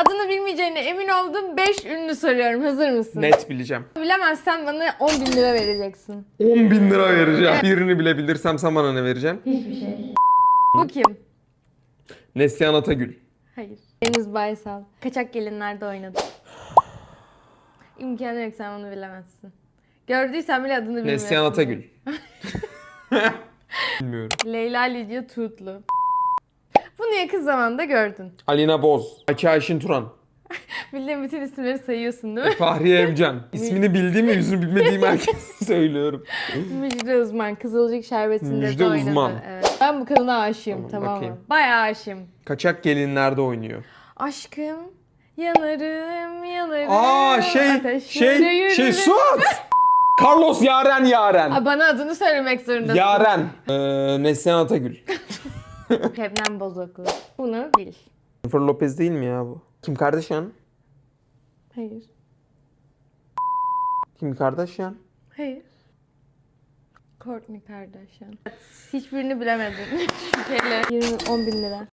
Adını bilmeyeceğine emin olduğum 5 ünlü soruyorum. Hazır mısın? Net bileceğim. Bilemezsen bana 10 bin lira vereceksin. 10 bin lira vereceğim. Birini bile bilirsem sen bana ne vereceksin? Hiçbir şey. Bu kim? Neslihan Atagül. Hayır. Deniz Baysal. Kaçak gelinlerde oynadı. İmkanı yok sen bunu bilemezsin. Gördüysen bile adını bilmiyorsun. Neslihan Atagül. Bilmiyorum. Leyla Lidya Tuğutlu. Bunu yakın zamanda gördün. Alina Boz. Aki Ayşin Turan. Bildiğin bütün isimleri sayıyorsun değil mi? Fahriye Evcan. İsmini bildiğimi yüzünü bilmediğim herkese söylüyorum. Müjde Uzman. Kızılcık Şerbeti'nde Müjde de oynadı. Uzman. Evet. Ben bu kadına aşığım Tamam, tamam, bakayım. mı? Bayağı aşığım. Kaçak gelinlerde oynuyor. Aşkım yanarım yanarım. Aa şey ateşlere şey şey yürürüm. Suat. Carlos Yaren Yaren. Aa, bana adını söylemek zorundasın. Yaren. Ee, Neslihan Atagül. Şebnem Bozoklu. Bunu bil. Jennifer Lopez değil mi ya bu? Kim Kardashian? Hayır. Kim Kardashian? Hayır. Kourtney Kardashian. Hiçbirini bilemedin. Şüpheli. 20, 10 bin lira.